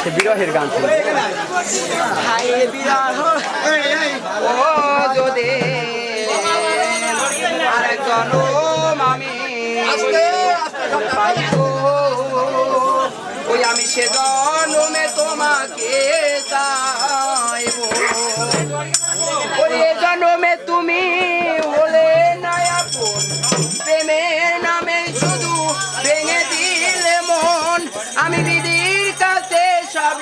সে বিরহের গান ছিল ওই আমি সে জনমে তোমাকে চাইব। ওই জনমে তুমি হলে নায়াপুর প্রেমের নামে শুধু ভেঙে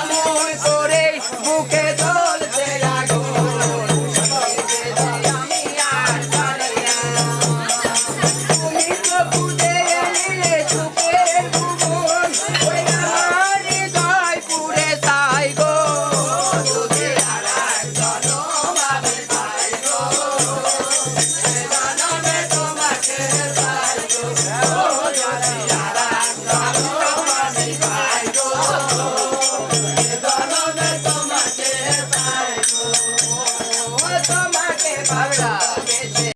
amor por el buque